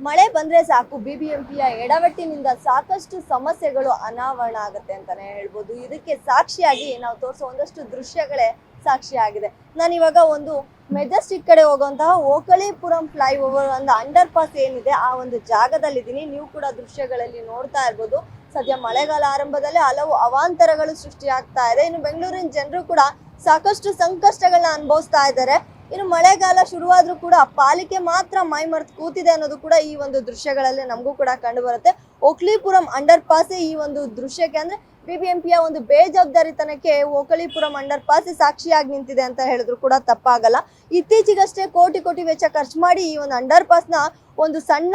ಮಳೆ ಬಂದ್ರೆ ಸಾಕು ಬಿ ಬಿ ಎಂ ಪಿಯ ಎಡವಟ್ಟಿನಿಂದ ಸಾಕಷ್ಟು ಸಮಸ್ಯೆಗಳು ಅನಾವರಣ ಆಗುತ್ತೆ ಅಂತಾನೆ ಹೇಳ್ಬೋದು. ಇದಕ್ಕೆ ಸಾಕ್ಷಿಯಾಗಿ ನಾವು ತೋರಿಸೋ ಒಂದಷ್ಟು ದೃಶ್ಯಗಳೇ ಸಾಕ್ಷಿಯಾಗಿದೆ. ನಾನು ಇವಾಗ ಒಂದು ಮೆಜೆಸ್ಟಿಕ್ ಕಡೆ ಹೋಗುವಂತಹ ಓಕಳಿಪುರಂ ಫ್ಲೈಓವರ್ ಒಂದು ಅಂಡರ್ ಪಾಸ್ ಏನಿದೆ, ಆ ಒಂದು ಜಾಗದಲ್ಲಿದ್ದೀನಿ. ನೀವು ಕೂಡ ದೃಶ್ಯಗಳಲ್ಲಿ ನೋಡ್ತಾ ಇರ್ಬೋದು. ಸದ್ಯ ಮಳೆಗಾಲ ಆರಂಭದಲ್ಲಿ ಹಲವು ಅವಾಂತರಗಳು ಸೃಷ್ಟಿಯಾಗ್ತಾ ಇದೆ. ಇನ್ನು ಬೆಂಗಳೂರಿನ ಜನರು ಕೂಡ ಸಾಕಷ್ಟು ಸಂಕಷ್ಟಗಳನ್ನ ಅನುಭವಿಸ್ತಾ ಇದ್ದಾರೆ. ಇನ್ನು ಮಳೆಗಾಲ ಶುರುವಾದ್ರೂ ಕೂಡ ಪಾಲಿಕೆ ಮಾತ್ರ ಮೈ ಮರೆತು ಕೂತಿದೆ ಅನ್ನೋದು ಕೂಡ ಈ ಒಂದು ದೃಶ್ಯಗಳಲ್ಲಿ ನಮಗೂ ಕೂಡ ಕಂಡು ಬರುತ್ತೆ. ಒಕ್ಲಿಪುರಂ ಅಂಡರ್ ಪಾಸೇ ಈ ಒಂದು ದೃಶ್ಯಕ್ಕೆ ಅಂದ್ರೆ ಬಿಬಿಎಂಪಿಯ ಒಂದು ಬೇಜವಾಬ್ದಾರಿತನಕ್ಕೆ ಓಕಳಿಪುರಂ ಅಂಡರ್ ಪಾಸ್ ಸಾಕ್ಷಿಯಾಗಿ ನಿಂತಿದೆ ಅಂತ ಹೇಳಿದ್ರು ಕೂಡ ತಪ್ಪಾಗಲ್ಲ. ಇತ್ತೀಚೆಗಷ್ಟೇ ಕೋಟಿ ಕೋಟಿ ವೆಚ್ಚ ಖರ್ಚು ಮಾಡಿ ಈ ಒಂದು ಅಂಡರ್ ಪಾಸ್ನ ಒಂದು ಸಣ್ಣ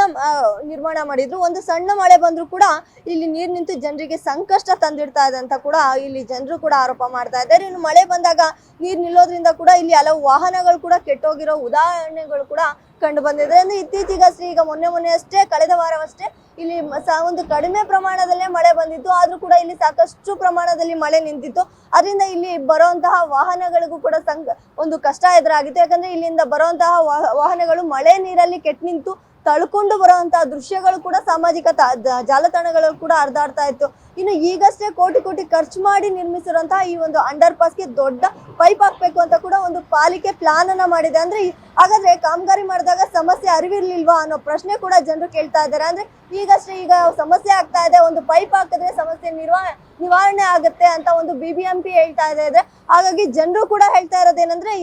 ನಿರ್ಮಾಣ ಮಾಡಿದ್ರು. ಒಂದು ಸಣ್ಣ ಮಳೆ ಬಂದರೂ ಕೂಡ ಇಲ್ಲಿ ನೀರು ನಿಂತು ಜನರಿಗೆ ಸಂಕಷ್ಟ ತಂದಿಡ್ತಾ ಇದೆ ಅಂತ ಕೂಡ ಇಲ್ಲಿ ಜನರು ಕೂಡ ಆರೋಪ ಮಾಡ್ತಾ ಇದ್ದಾರೆ. ಇನ್ನು ಮಳೆ ಬಂದಾಗ ನೀರು ನಿಲ್ಲೋದ್ರಿಂದ ಕೂಡ ಇಲ್ಲಿ ಹಲವು ವಾಹನಗಳು ಕೂಡ ಕೆಟ್ಟೋಗಿರೋ ಉದಾಹರಣೆಗಳು ಕೂಡ ಕಂಡು ಬಂದಿದೆ. ಅಂದ್ರೆ ಇತ್ತೀಚೆಗಷ್ಟೇ ಈಗ ಮೊನ್ನೆ ಮೊನ್ನೆ ಅಷ್ಟೇ ಕಳೆದ ವಾರವಷ್ಟೇ ಇಲ್ಲಿ ಒಂದು ಕಡಿಮೆ ಪ್ರಮಾಣದಲ್ಲೇ ಮಳೆ ಬಂದಿತ್ತು. ಆದರೂ ಕೂಡ ಇಲ್ಲಿ ಸಾಕಷ್ಟು ಪ್ರಮಾಣದಲ್ಲಿ ಮಳೆ ನಿಂತಿತ್ತು. ಅದರಿಂದ ಇಲ್ಲಿ ಬರುವಂತಹ ವಾಹನಗಳಿಗೂ ಕೂಡ ಸಂಕ ಒಂದು ಕಷ್ಟ ಎದುರಾಗಿತ್ತು. ಯಾಕಂದ್ರೆ ಇಲ್ಲಿಂದ ಬರುವಂತಹ ವಾಹ- ವಾಹನಗಳು ಮಳೆ ನೀರಲ್ಲಿ ಕೆಟ್ಟ ನಿಂತು ತಳ್ಕೊಂಡು ಬರುವಂತಹ ದೃಶ್ಯಗಳು ಕೂಡ ಸಾಮಾಜಿಕ ತಾ- ಜ- ಜಾಲತಾಣಗಳಲ್ಲಿ ಕೂಡ ಹರಿದಾಡ್ತಾ ಇತ್ತು. ಇನ್ನು ಈಗಷ್ಟೇ ಕೋಟಿ ಕೋಟಿ ಖರ್ಚು ಮಾಡಿ ನಿರ್ಮಿಸಿರುವಂತಹ ಈ ಒಂದು ಅಂಡರ್ ಪಾಸ್ಗೆ ದೊಡ್ಡ ಪೈಪ್ ಹಾಕ್ಬೇಕು ಅಂತ ಕೂಡ ಒಂದು ಪಾಲಿಕೆ ಪ್ಲಾನ್ ಅನ್ನ ಮಾಡಿದೆ. ಅಂದ್ರೆ ಹಾಗಾದ್ರೆ ಕಾಮಗಾರಿ ಮಾಡಿದಾಗ ಸಮಸ್ಯೆ ಅರಿವಿರ್ಲಿಲ್ವಾ ಅನ್ನೋ ಪ್ರಶ್ನೆ ಕೂಡ ಜನರು ಕೇಳ್ತಾ ಇದ್ದಾರೆ. ಅಂದ್ರೆ ಈಗಷ್ಟೇ ಈಗ ಸಮಸ್ಯೆ ಆಗ್ತಾ ಇದೆ. ಒಂದು ಪೈಪ್ ಹಾಕಿದ್ರೆ ಸಮಸ್ಯೆ ನಿರ್ವಾ ನಿವಾರಣೆ ಆಗುತ್ತೆ ಅಂತ ಒಂದು ಬಿ ಬಿ ಎಂ ಪಿ ಹೇಳ್ತಾ ಇದೆ ಹಾಗಾಗಿ ಜನರು ಕೂಡ ಹೇಳ್ತಾ ಇರೋದೇನಂದ್ರೆ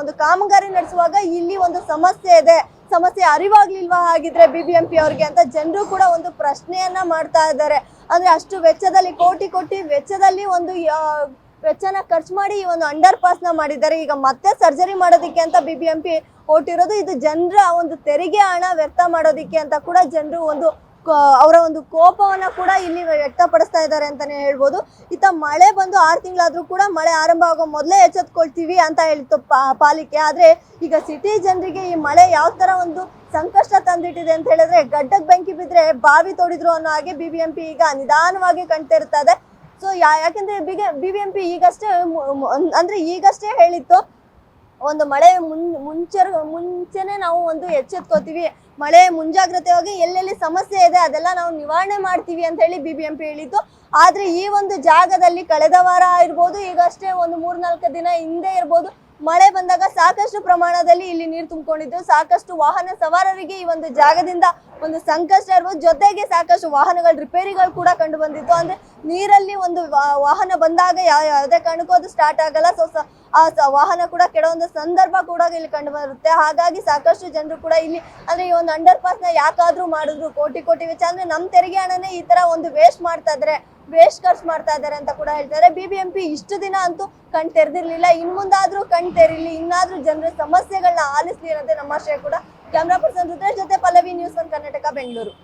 ಒಂದು ಕಾಮಗಾರಿ ನಡೆಸುವಾಗ ಇಲ್ಲಿ ಒಂದು ಸಮಸ್ಯೆ ಇದೆ. ಸಮಸ್ಯೆ ಅರಿವಾಗ್ಲಿಲ್ವಾ ಹಾಗಿದ್ರೆ ಬಿ ಬಿ ಎಂ ಪಿ ಅವ್ರಿಗೆ ಅಂತ ಜನರು ಕೂಡ ಒಂದು ಪ್ರಶ್ನೆಯನ್ನ ಮಾಡ್ತಾ ಇದ್ದಾರೆ. ಅಂದ್ರೆ ಅಷ್ಟು ವೆಚ್ಚದಲ್ಲಿ, ಕೋಟಿ ಕೋಟಿ ವೆಚ್ಚದಲ್ಲಿ ಒಂದು ವೆಚ್ಚನ ಖರ್ಚು ಮಾಡಿ ಈ ಒಂದು ಅಂಡರ್ ಪಾಸ್ನ ಮಾಡಿದ್ದಾರೆ. ಈಗ ಮತ್ತೆ ಸರ್ಜರಿ ಮಾಡೋದಿಕ್ಕೆ ಅಂತ ಬಿ ಬಿ ಹೊರಟಿರೋದು, ಇದು ಜನರ ಒಂದು ತೆರಿಗೆ ಹಣ ವ್ಯರ್ಥ ಮಾಡೋದಿಕ್ಕೆ ಅಂತ ಕೂಡ ಜನರು ಒಂದು ಅವರ ಒಂದು ಕೋಪವನ್ನ ಕೂಡ ಇಲ್ಲಿ ವ್ಯಕ್ತಪಡಿಸ್ತಾ ಇದ್ದಾರೆ ಅಂತಾನೆ ಹೇಳ್ಬೋದು. ಇತ್ತ ಮಳೆ ಬಂದು ಆರು ತಿಂಗಳಾದರೂ ಕೂಡ ಮಳೆ ಆರಂಭ ಆಗೋ ಮೊದಲೇ ಎಚ್ಚೆತ್ಕೊಳ್ತೀವಿ ಅಂತ ಹೇಳಿತ್ತು ಪಾಲಿಕೆ. ಆದ್ರೆ ಈಗ ಸಿಟಿ ಜನರಿಗೆ ಈ ಮಳೆ ಯಾವ ತರ ಒಂದು ಸಂಕಷ್ಟ ತಂದಿಟ್ಟಿದೆ ಅಂತ ಹೇಳಿದ್ರೆ ಗಡ್ಡಕ್ಕೆ ಬೆಂಕಿ ಬಿದ್ರೆ ಬಾವಿ ತೋಡಿದ್ರು ಅನ್ನೋ ಹಾಗೆ ಬಿ ಬಿ ಎಂ ಪಿ ಈಗ ನಿಧಾನವಾಗಿ ಕಾಣ್ತಾ ಇದೆ ಸೊ ಯಾಕೆಂದ್ರೆ ಬಿಬಿಎಂಪಿ ಈಗಷ್ಟೇ ಅಂದ್ರೆ ಈಗಷ್ಟೇ ಹೇಳಿತ್ತು, ಒಂದು ಮಳೆ ಮುನ್ ಮುಂಚೆ ಮುಂಚೆನೆ ನಾವು ಒಂದು ಎಚ್ಚೆತ್ಕೋತೀವಿ. ಮಳೆ ಮುಂಜಾಗ್ರತೆಯಾಗಿ ಎಲ್ಲೆಲ್ಲಿ ಸಮಸ್ಯೆ ಇದೆ ಅದೆಲ್ಲ ನಾವು ನಿವಾರಣೆ ಮಾಡ್ತೀವಿ ಅಂತ ಹೇಳಿ ಬಿ ಬಿ ಎಂ ಪಿ ಹೇಳಿತ್ತು ಆದ್ರೆ ಈ ಒಂದು ಜಾಗದಲ್ಲಿ ಕಳೆದ ವಾರ ಇರ್ಬೋದು, ಈಗಷ್ಟೇ ಒಂದು ಮೂರ್ನಾಲ್ಕು ದಿನ ಹಿಂದೆ ಇರ್ಬೋದು ಮಳೆ ಬಂದಾಗ ಸಾಕಷ್ಟು ಪ್ರಮಾಣದಲ್ಲಿ ಇಲ್ಲಿ ನೀರು ತುಂಬಿಕೊಂಡಿದ್ದು. ಸಾಕಷ್ಟು ವಾಹನ ಸವಾರರಿಗೆ ಈ ಒಂದು ಜಾಗದಿಂದ ಒಂದು ಸಂಕಷ್ಟ ಇರ್ಬೋದು ಜೊತೆಗೆ ಸಾಕಷ್ಟು ವಾಹನಗಳ ರಿಪೇರಿಗಳು ಕೂಡ ಕಂಡು ಬಂದಿತ್ತು. ಅಂದ್ರೆ ನೀರಲ್ಲಿ ಒಂದು ವಾಹನ ಬಂದಾಗ ಯಾವ ಯಾವುದೇ ಕಾರಣಕ್ಕೂ ಅದು ಸ್ಟಾರ್ಟ್ ಆಗಲ್ಲ. ಸೊ, ಆ ವಾಹನ ಕೂಡ ಕೆಲವೊಂದು ಸಂದರ್ಭ ಕೂಡ ಇಲ್ಲಿ ಕಂಡು ಬರುತ್ತೆ. ಹಾಗಾಗಿ ಸಾಕಷ್ಟು ಜನರು ಕೂಡ ಇಲ್ಲಿ, ಅಂದ್ರೆ ಈ ಒಂದು ಅಂಡರ್ ಪಾಸ್ನ ಯಾಕಾದ್ರೂ ಮಾಡಿದ್ರು. ಕೋಟಿ ಕೋಟಿ ವೆಚ್ಚ. ಅಂದ್ರೆ ನಮ್ ತೆರಿಗೆ ಹಣನೇ ಈ ತರ ಒಂದು ವೇಸ್ಟ್ ಮಾಡ್ತಾ ಇದಾರೆ ವೇಸ್ಟ್ ಖರ್ಚು ಮಾಡ್ತಾ ಇದಾರೆ ಅಂತ ಕೂಡ ಹೇಳ್ತಾರೆ. ಬಿ ಬಿ ಎಂ ಪಿ ಇಷ್ಟು ದಿನ ಅಂತೂ ಕಣ್ ತೆರೆದಿರ್ಲಿಲ್ಲ. ಇನ್ ಮುಂದಾದ್ರೂ ಕಣ್ ತೆರಿಲಿ, ಇನ್ನಾದ್ರೂ ಜನರ ಸಮಸ್ಯೆಗಳನ್ನ ಆಲಿಸ್ಲಿ ಅನ್ನೋದೇ ನಮ್ಮ ಆಶಯ ಕೂಡ. ಕ್ಯಾಮ್ರಾ ಪರ್ಸನ್ ರುದ್ರೇಶ್ ಜೊತೆ ಪಲ್ಲವಿ ನ್ಯೂಸ್ ಒನ್ ಕರ್ನಾಟಕ, ಬೆಂಗಳೂರು.